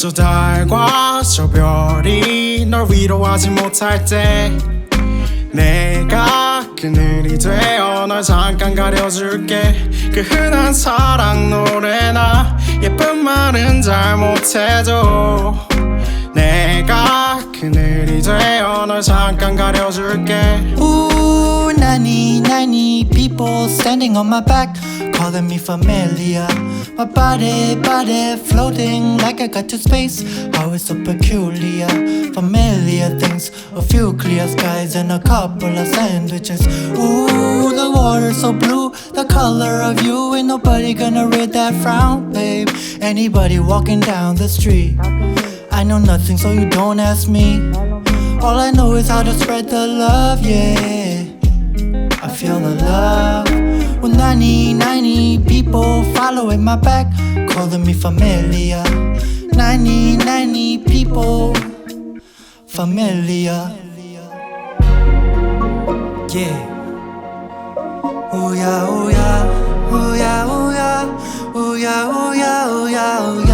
저 달과 저 별이 널 위로하지 못할 때 내가 그늘이 되어 널 잠깐 가려줄게. 그 흔한 사랑 노래나 예쁜 말은 잘 못해도 내가 그늘이 되어 널 잠깐 가려줄게 Ooh, nanny, nanny, people standing on my back, calling me familiar. My body, body floating like I got to space. How it's so peculiar. Familiar things, a few clear skies and a couple of sandwiches. Ooh, the water's so blue, the color of you. Ain't nobody gonna read that frown, babe. Anybody walking down the street. I know nothing, so you don't ask me. All I know is how to spread the love, yeah. I feel the love. When 90, 90 people following my back, calling me familiar. 90, 90 people familiar. Yeah, ooh yeah, ooh yeah, ooh yeah, ooh yeah, ooh yeah, ooh yeah, ooh yeah,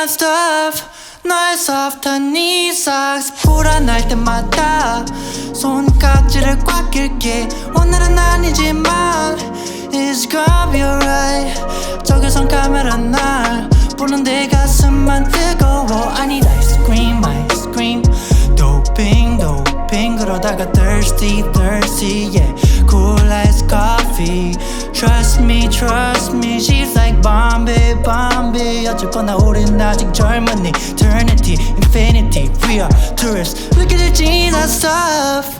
the jean on stuff 너의 soft한 네 socks 불안할 때마다 손깍지를 꽉 낄게 오늘은 아니지만 It's gonna be alright 저기선 카메라 날 보는데 가슴만 뜨거워 I need ice cream ice cream doping doping 그러다가 thirsty thirsty yeah cool as coffee trust me trust me she's like Bombay Bombay zombie 어쨌거나 우린 아직 젊으니 Eternity, infinity, we are tourists Look at it in ourselves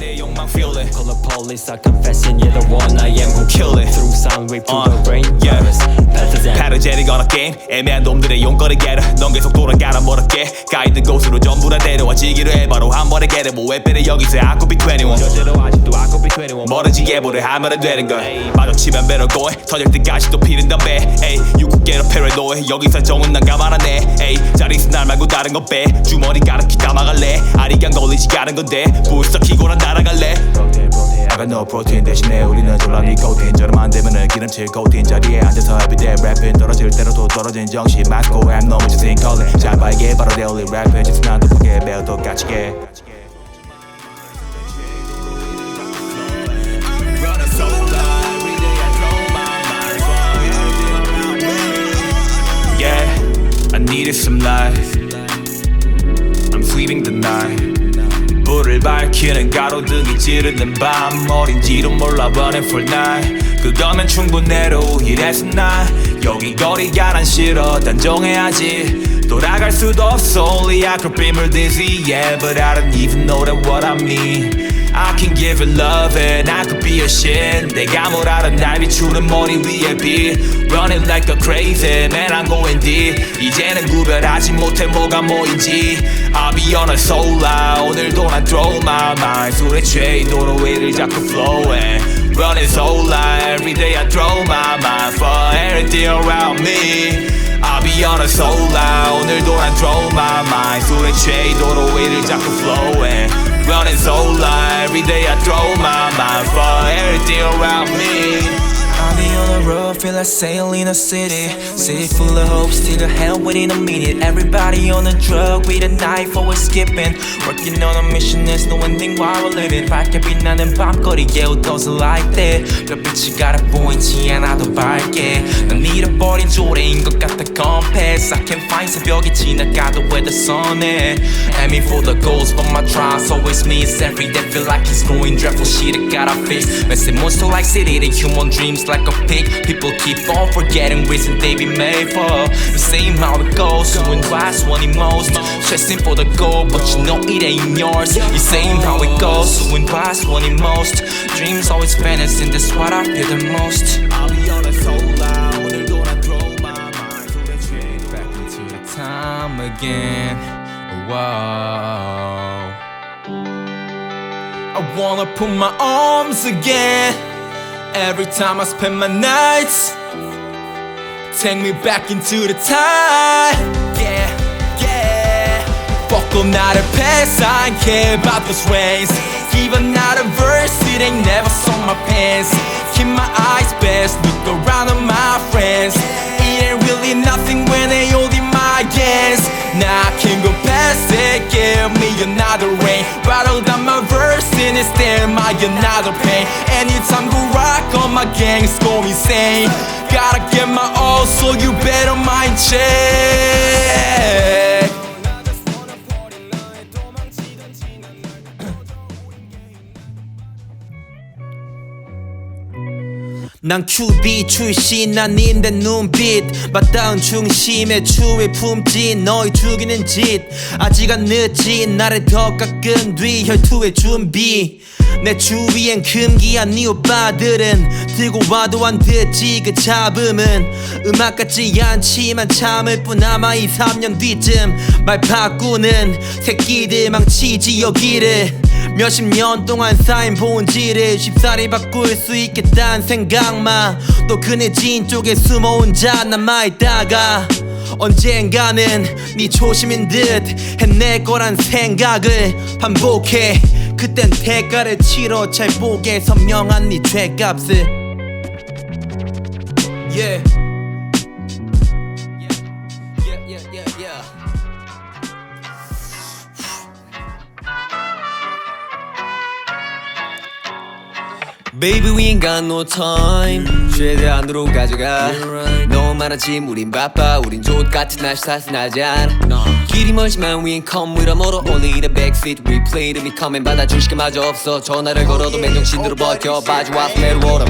내 욕망 feel it. Call the police I confessing you're the one I am who kill it. Through sound wave to Uh, the rain yeah. virus Pathogen. 패러제리 걸어 게임 애매한 놈들의 용거리 게르 넌 계속 돌아가라 멀었게. 가 있는 곳으로 전부 다 데려와 지기로 해. 바로 한 번에 게르 뭐왜 빼래 여기서 I could be 21 저대로 아직도 I could be 21 뭐든지 예보를 하면 되는 걸. 마주치면 better go 터질 때까지 또 피는 담배. 에이 유국계로 패러노해. 여기서 정은 난 가만 안해 에이 자리에서 날 말고 다른 거빼. 주머니 가득히 담아갈래. 아리간 걸리지 않은 건데. 불써 키고 난 날아갈래 I got no protein 대신에 우리는 졸라 니 코틴 저럼 안 되면은 기름칠 코틴 자리에 앉아서 everyday rapping 떨어질 대로 또 떨어진 정신 맞고 앱 넘어진 싱컬링 잘봐 이게 바로 daily rapping just 난 똑똑하게 배워 똑같이 게 Yeah, I needed some life. I'm sleeping the night. 불을 밝히는 가로등이 찌르는 밤 어딘지도 몰라 for night 그거면 충분해로 이래서 나 여기 거리가 난 싫어 단정해야지 돌아갈 수도 없어 only I could be more dizzy yeah but I don't even know that what I mean I can give it love and I could be a shit 내가 뭘 알아 날 비추는 머리 위에 빛 Running like a crazy man I'm going deep 이제는 구별하지 못해 뭐가 뭐인지 I'll be on a soul line 오늘도 control my mind So they shade all the way that I could flow and run this whole life Every day I throw my mind for everything around me. I'll be honest so loud 오늘도 I throw my mind 술에 취해 도로 위를 자꾸 flowing Running so loud Every day I throw my mind For everything around me the road, feel like sailing a city. City full of hope, still hell within a minute. Everybody on the drug with a knife, always skipping. Working on a mission, there's no ending while we're living. 밝게 빛나는 밤거리에 웃어서 like that. 별빛이 가려 보이지 않아도 밝게. 난 잃어버린 조래인 것 같아 compass. I can find 새벽이 지나가도 where the sun is. Aiming for the goals, but my trials always miss. Every day feel like it's going dreadful shit I gotta fix. Messy monster like city, the human dreams like a pig. People keep on forgetting reason they be made for. The same how it goes, doing twice one most. Chasing for the goal, but you know it ain't yours. The same how it goes, doing twice one most. Dreams always fantasy, that's what I feel the most. I'll be on a soul time again. Wow. I wanna put my arms again Every time I spend my nights Take me back into the time Yeah, yeah 뻗고 나를 패스 I ain't care about those rains Even not a verse It ain't never saw my pants Verse And it's still my another pain. Anytime go rock on my gangs go insane Gotta get my all So you better mind check 난 QB 출신 아닌데 눈빛. 맞닿은 중심에 추위 품진 너희 죽이는 짓. 아직 안 늦지 나를 더 깎은 뒤 혈투의 준비. 내 주위엔 금기한 네 오빠들은 들고 와도 안 듣지 그 잡음은. 음악 같지 않지만 참을 뿐 아마 2, 3년 뒤쯤 말 바꾸는 새끼들 망치지 여기를 몇십 년 동안 쌓인 본질을 쉽사리 바꿀 수 있겠다는 생각만 또 그네 진 쪽에 숨어 혼자 남아있다가 언젠가는 네 초심인 듯 해낼 거란 생각을 반복해. 그땐 대가를 치러 잘 보게 선명한 네 죄값을. Yeah, Baby we ain't got no time 최대한으로 가져가 너무 많았지 우린 바빠 우린 족 같은 날씨 탓은 하지 않아 길이 멀지만 we ain't come with a motor Only the backseat we play to be coming 받아줄 시간마저 없어 전화를 걸어도 맨정신으로 버텨 빠져와서 내려오렴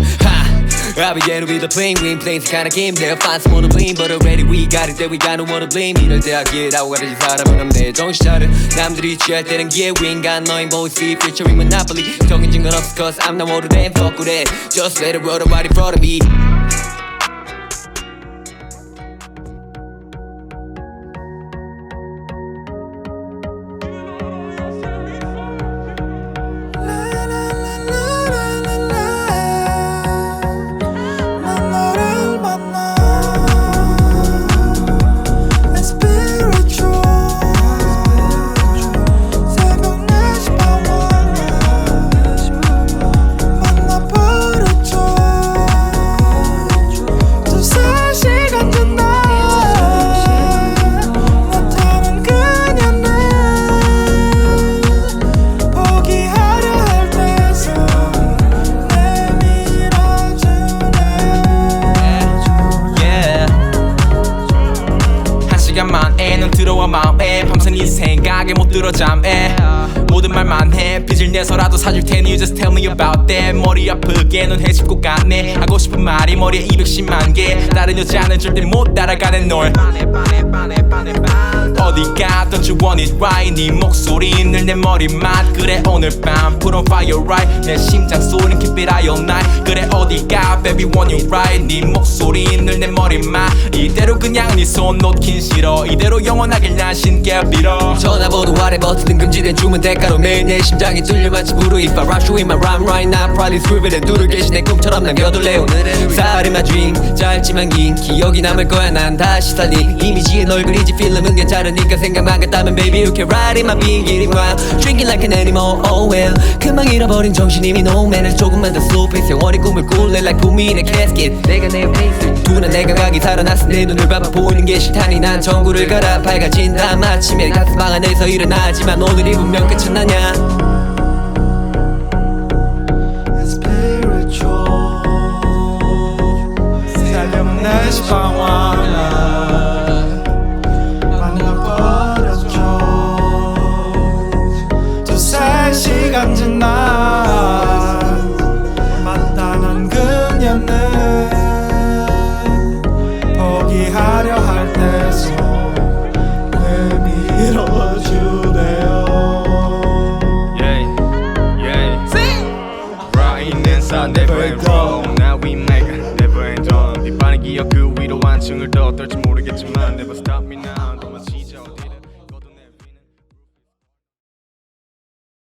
하 I'll be getting with the plane, we ain't playing this kind of game They'll find someone to blame, but already we got it That we got no one to blame 이럴 때 아끼라고 가르치 사람은 없네 정신 차려 남들이 취할 때는 기회 We ain't got nothing but we see featuring Monopoly 정해진 건 없어 cause I'm not more than fuck with it Just let it roll right in front of me 네 생각에 못 들어 잠에 모든 말만 해. 빚을 내서라도 사줄 테니 You just tell me about that 머리 아프게 넌 해집고 갔네. 하고 싶은 말이 머리에 210만 개 다른 여자는 절대 못 따라가는 널 어디 you want it right 네 목소리 늘 내 머리만 그래 오늘 밤 put on fire right? 내 심장 소린 keep it high all night. 그래 어디 가 baby want you right? 네 목소리 늘 내 머리만 이대로 그냥 네 손 놓긴 싫어. 이대로 영원하길 난 신께 빌어. 전화번호 아래 버튼 금지된 주문 대가로 매일 내 심장이 뚫려 마치 무르 If rush you in my rhyme right now. Probably screaming and 누를 계신 내 꿈처럼 남겨둘래. 오늘은 my dream 짧지만 긴 기억이 남을 거야. 난 다시 살리 이미지에 널 그리지 필름은 괜찮으 니까 생각만 같다면 baby you can ride in my big getting wild. Drinking like an animal oh well. 금방 잃어버린 정신 이미 no man. 조금만 더 slow pace 영원히 꿈을 꿀래 like 고민의 casket. 내가 내 페이스 두는 내가 가기 살아났어 내 눈을 봐봐 보이는 게 싫다니. 난 전구를 갈아 밝아진 다음 아침에. 가슴 방 안에서 일어나지만 오늘이 분명 끝은 아냐 spiritual. 새벽 4시 방황